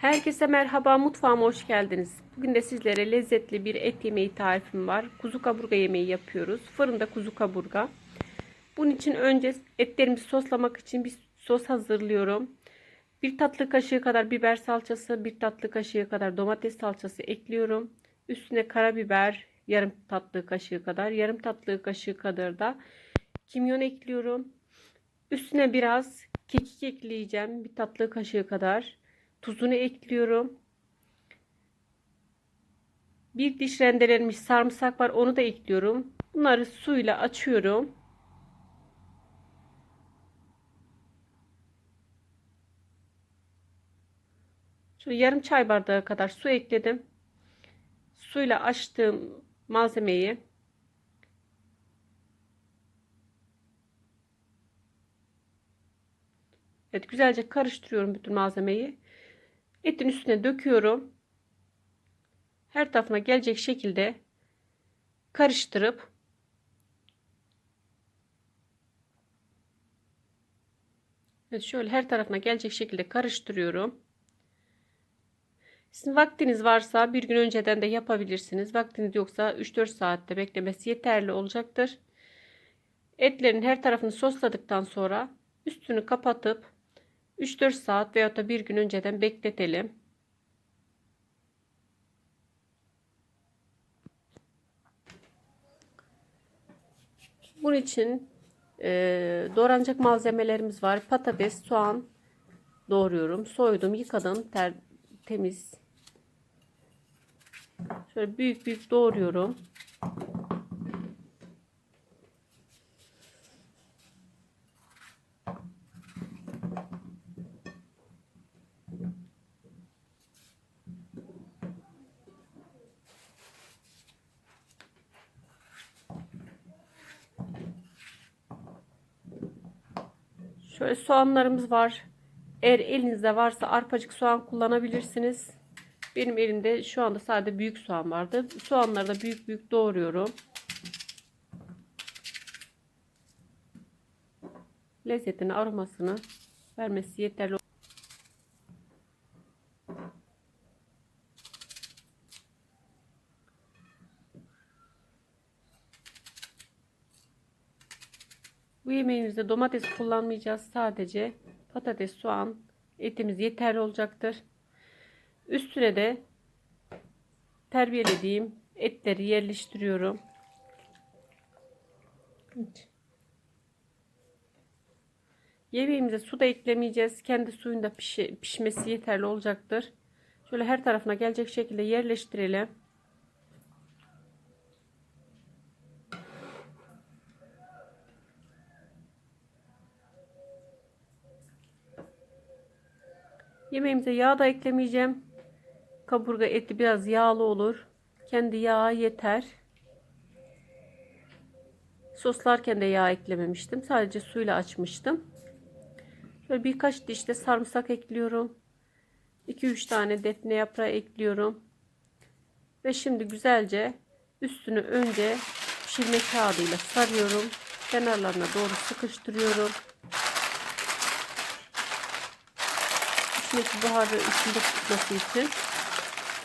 Herkese merhaba, mutfağıma hoş geldiniz. Bugün de sizlere lezzetli bir et yemeği tarifim var. Kuzu kaburga yemeği yapıyoruz. Fırında kuzu kaburga. Bunun için önce etlerimizi soslamak için bir sos hazırlıyorum. Bir tatlı kaşığı kadar biber salçası, bir tatlı kaşığı kadar domates salçası ekliyorum. Üstüne karabiber, yarım tatlı kaşığı kadar, yarım tatlı kaşığı kadar da kimyon ekliyorum. Üstüne biraz kekik ekleyeceğim. Bir tatlı kaşığı kadar. Tuzunu ekliyorum. Bir diş rendelenmiş sarımsak var. Onu da ekliyorum. Bunları suyla açıyorum. Şöyle yarım çay bardağı kadar su ekledim. Suyla açtığım malzemeyi Evet güzelce karıştırıyorum bütün malzemeyi. Etin üstüne döküyorum. Her tarafına gelecek şekilde karıştırıp Evet şöyle her tarafına gelecek şekilde karıştırıyorum. Sizin vaktiniz varsa bir gün önceden de yapabilirsiniz. Vaktiniz yoksa 3-4 saatte beklemesi yeterli olacaktır. Etlerin her tarafını sosladıktan sonra üstünü kapatıp 3-4 saat veya da bir gün önceden bekletelim. Bunun için e, doğranacak malzemelerimiz var. Patates, soğan doğruyorum. Soydum, yıkadım. Ter, temiz. Şöyle büyük büyük doğruyorum. Şöyle soğanlarımız var. Eğer elinizde varsa arpacık soğan kullanabilirsiniz. Benim elimde şu anda sadece büyük soğan vardı. Soğanları da büyük büyük doğruyorum. Lezzetini, aromasını vermesi yeterli. Bu yemeğimizde domates kullanmayacağız. Sadece patates, soğan, etimiz yeterli olacaktır. Üstüne de terbiyelediğim etleri yerleştiriyorum. Yemeğimize su da eklemeyeceğiz. Kendi suyunda pişe, pişmesi yeterli olacaktır. Şöyle her tarafına gelecek şekilde yerleştirelim. Yemeğimize yağ da eklemeyeceğim. Kaburga eti biraz yağlı olur. Kendi yağı yeter. Soslarken de yağ eklememiştim. Sadece suyla açmıştım. Şöyle birkaç diş de sarımsak ekliyorum. 2-3 tane defne yaprağı ekliyorum. Ve şimdi güzelce üstünü önce pişirme kağıdıyla sarıyorum. Kenarlarına doğru sıkıştırıyorum. İçindeki buharı içinde tutması için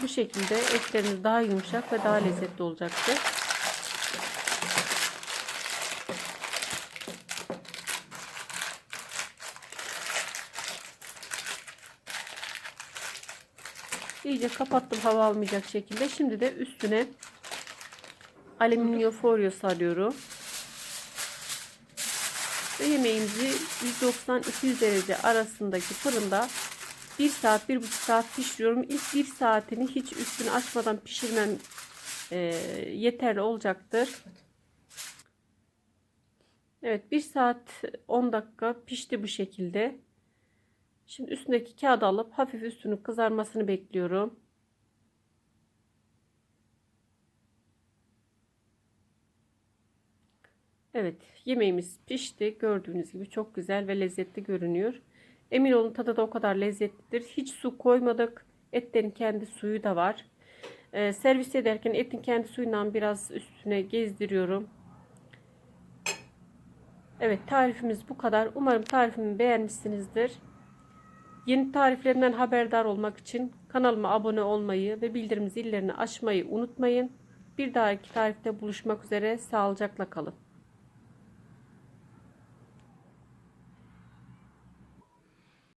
bu şekilde etleriniz daha yumuşak ve daha lezzetli olacaktır. İyice kapattım hava almayacak şekilde. Şimdi de üstüne alüminyum folyo sarıyorum. Ve yemeğimizi 190-200 derece arasındaki fırında 1 saat, 1,5 saat pişiriyorum. İlk 1 saatini hiç üstünü açmadan pişirmem e, yeterli olacaktır. Evet 1 saat 10 dakika pişti bu şekilde. Şimdi üstündeki kağıdı alıp hafif üstünün kızarmasını bekliyorum. Evet yemeğimiz pişti. Gördüğünüz gibi çok güzel ve lezzetli görünüyor. Emin olun tadı da o kadar lezzetlidir. Hiç su koymadık. Etlerin kendi suyu da var. Ee, servis ederken etin kendi suyundan biraz üstüne gezdiriyorum. Evet tarifimiz bu kadar. Umarım tarifimi beğenmişsinizdir. Yeni tariflerimden haberdar olmak için kanalıma abone olmayı ve bildirim zillerini açmayı unutmayın. Bir dahaki tarifte buluşmak üzere. Sağlıcakla kalın.